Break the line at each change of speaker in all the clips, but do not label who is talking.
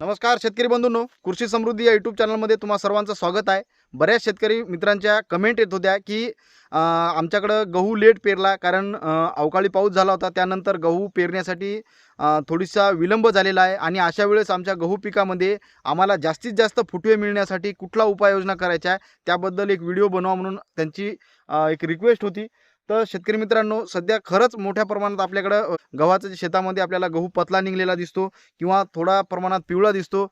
नमस्कार शेतकरी बंधूंनो कृषी समृद्धी या यूट्यूब चॅनलमध्ये तुम्हा सर्वांचं स्वागत आहे. बऱ्याच शेतकरी मित्रांच्या कमेंट येत होत्या की आमच्याकडं गहू लेट पेरला कारण अवकाळी पाऊस झाला होता. त्यानंतर गहू पेरण्यासाठी थोडीसा विलंब झालेला आहे आणि अशा वेळेस आमच्या गहू पिकामध्ये आम्हाला जास्तीत जास्त फुटवे मिळण्यासाठी कुठला उपाययोजना करायच्या आहे त्याबद्दल एक व्हिडिओ बनवा म्हणून त्यांची एक रिक्वेस्ट होती. तर शेतकरी मित्रांनो सध्या खरंच मोठ्या प्रमाणात आपल्याकडं गव्हाचं गव्हाच्या शेतामध्ये आपल्याला गहू पतला निघलेला दिसतो किंवा थोडा प्रमाणात पिवळा दिसतो.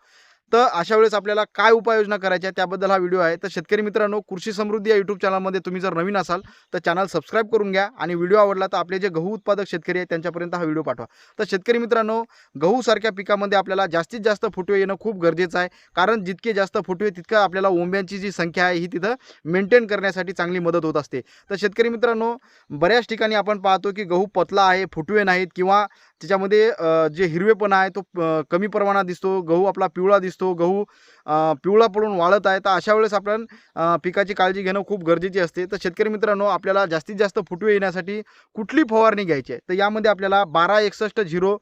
तर अशा वेळेस आपल्याला काय उपाययोजना करायच्या त्याबद्दल हा व्हिडिओ आहे. तर शेतकरी मित्रांनो कृषी समृद्धी या यूट्यूब चॅनलमध्ये तुम्ही जर नवीन असाल तर चॅनल सबस्क्राईब करून घ्या आणि व्हिडिओ आवडला तर आपले जे गहू उत्पादक शेतकरी आहेत त्यांच्यापर्यंत हा व्हिडिओ पाठवा. तर शेतकरी मित्रांनो गहूसारख्या पिकामध्ये आपल्याला जास्तीत जास्त फुटवे येणं खूप गरजेचं आहे. कारण जितके जास्त फुटवे तितकं आपल्याला ओंब्यांची जी संख्या आहे ही तिथं मेंटेन करण्यासाठी चांगली मदत होत असते. तर शेतकरी मित्रांनो बऱ्याच ठिकाणी आपण पाहतो की गहू पतला आहे फुटवे नाहीत किंवा त्याच्यामध्ये जे हिरवेपणा आहे तो कमी प्रमाणात दिसतो गहू आपला पिवळा दिसतो. गहू पिवळा पडून वाळत आहे. तर अशा वेळेस आपण पिकाची काळजी घेणं खूप गरजेची असते. तर शेतकरी मित्रांनो आपल्याला जास्तीत जास्त फुटवे येण्यासाठी कुठली फवारणी घ्यायची आहे? तर यामध्ये आपल्याला बारा एकसष्ट झिरो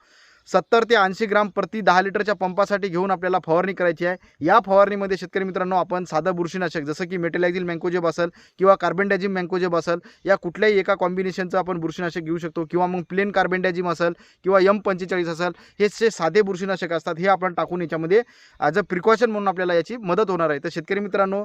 सत्तर ते ऐंशी ग्राम प्रति दहा लिटरच्या पंपासाठी घेऊन आपल्याला फवारणी करायची आहे. या फवारणीमध्ये शेतकरी मित्रांनो आपण साधं बुरशीनाशक जसं की मेटेलायझिल मँकोजेब असेल किंवा कार्बेंडॅजिम मँकोजेब असेल या कुठल्याही एका कॉम्बिनेशनचं आपण बुरशीनाशक घेऊ शकतो किंवा मग प्लेन कार्बेंडॅजिम असेल किंवा यम पंचेचाळीस असेल हे जे साधे बुरशीनाशक असतात हे आपण टाकून याच्यामध्ये ॲज अ प्रिकॉशन म्हणून आपल्याला याची मदत होणार आहे. तर शेतकरी मित्रांनो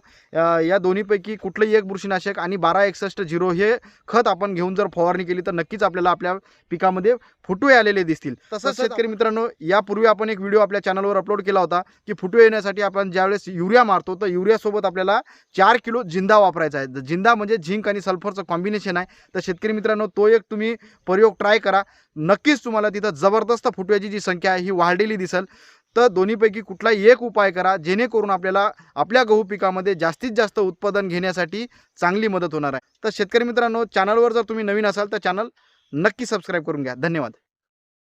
या दोन्हीपैकी कुठलंही एक बुरशीनाशक आणि बारा एकसष्ट झिरो हे खत आपण घेऊन जर फवारणी केली तर नक्कीच आपल्याला आपल्या पिकामध्ये फुटवे आलेले दिसतील. तसंच शेतकरी मित्रांनो यापूर्वी आपण एक व्हिडिओ आपल्या चॅनलवर अपलोड केला होता की फुटवे येण्यासाठी आपण ज्यावेळेस युरिया मारतो तर युरियासोबत आपल्याला चार किलो जिंदा वापरायचा आहे. जिंदा म्हणजे झिंक आणि सल्फरचं कॉम्बिनेशन आहे. तर शेतकरी मित्रांनो तो एक तुम्ही प्रयोग ट्राय करा. नक्कीच तुम्हाला तिथं जबरदस्त फुटव्याची जी संख्या आहे ही वाढलेली दिसेल. तर दोन्हीपैकी कुठलाही एक उपाय करा जेणेकरून आपल्याला आपल्या गहू पिकामध्ये जास्तीत जास्त उत्पादन घेण्यासाठी चांगली मदत होणार आहे. तर शेतकरी मित्रांनो चॅनलवर जर तुम्ही नवीन असाल तर चॅनल नक्की सबस्क्राईब करून घ्या. धन्यवाद.